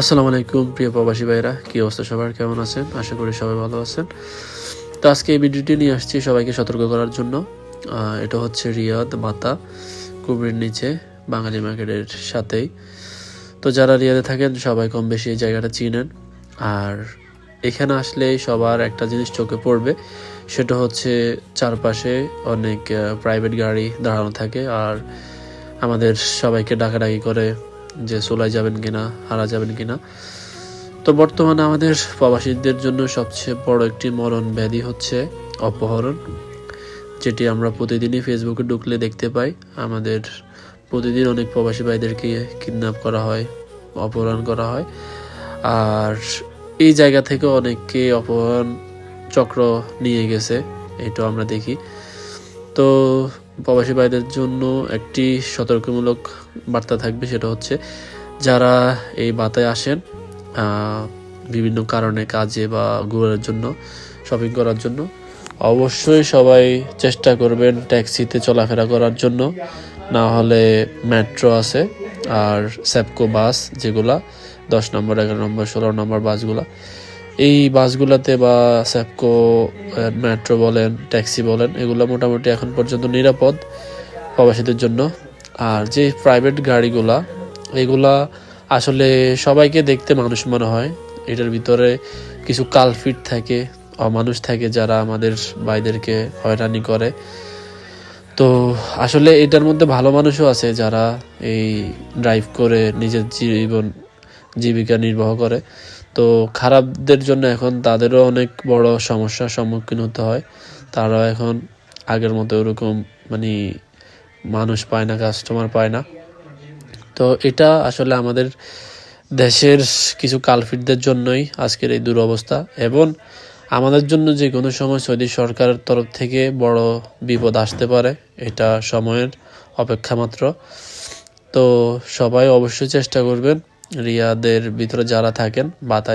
আসসালামু আলাইকুম, প্রিয় প্রবাসী ভাইরা কি অবস্থা সবার? কেমন আছেন? আশা করি সবাই ভালো আছেন। তো আজকে এই ভিডিওটি নিয়ে আসছি সবাইকে সতর্ক করার জন্য। এটা হচ্ছে রিয়াদ মাতা কুবরির নিচে, বাঙালি মার্কেটের সাথেই। তো যারা রিয়াদে থাকেন, সবাই কম বেশি এই জায়গাটা চিনেন। আর এখানে আসলে সবার একটা জিনিস চোখে পড়বে, সেটা হচ্ছে চারপাশে অনেক প্রাইভেট গাড়ি দাঁড়ানো থাকে। আর আমাদের সবাইকে ডাকাডাকি করে যে সোলায় যাবেন কিনা, হারা যাবেন কিনা। তো বর্তমানে আমাদের প্রবাসীদের জন্য সবচেয়ে বড় একটি মরণ ব্যাধি হচ্ছে অপহরণ, যেটি আমরা প্রতিদিনই ফেসবুকে ঢুকলে দেখতে পাই। আমাদের প্রতিদিন অনেক প্রবাসী ভাইদেরকে কিডন্যাপ করা হয়, অপহরণ করা হয়। আর এই জায়গা থেকে অনেককে অপহরণ চক্র নিয়ে গেছে, এটাও আমরা দেখি। তো প্রবাসী ভাইদের জন্য একটি সতর্কমূলক বার্তা থাকবে, সেটা হচ্ছে যারা এই বাতায় আসেন বিভিন্ন কারণে কাজে বা ঘোরার জন্য শপিং করার জন্য, অবশ্যই সবাই চেষ্টা করবেন ট্যাক্সিতে চলাফেরা করার জন্য। না হলে মেট্রো আছে আর স্যাপকো বাস যেগুলা, দশ নম্বর, এগারো নম্বর, ষোলো নম্বর বাসগুলা এই বাসগুলোতে বা স্যাপকো মেট্রো বলেন, ট্যাক্সি বলেন, এগুলো মোটামুটি এখন পর্যন্ত নিরাপদ প্রবাসীদের জন্য। আর যে প্রাইভেট গাড়িগুলা, এগুলা আসলে সবাইকে দেখতে মানুষ মনে হয়। এটার ভিতরে কিছু কালফিট থাকে, অমানুষ থাকে যারা আমাদের ভাইদেরকে হয়রানি করে। তো আসলে এটার মধ্যে ভালো মানুষও আছে যারা এই ড্রাইভ করে নিজের জীবন, জীবিকা নির্বাহ করে। তো খারাপদের জন্য এখন তাদেরও অনেক বড় সমস্যার সম্মুখীন হতে হয়। তারা এখন আগের মতো ওরকম মানে মানুষ পায় না কাস্টমার পায় না। তো এটা আসলে আমাদের দেশের কিছু কালফিটদের জন্যই আজকের এই দুরবস্থা এবং আমাদের জন্য যে কোনো সময় সৌদি সরকারের তরফ থেকে বড় বিপদ আসতে পারে, এটা সময়ের অপেক্ষা মাত্র। তো সবাই অবশ্যই চেষ্টা করবেন রিয়াদের ভিতরে যারা থাকেন বাতায়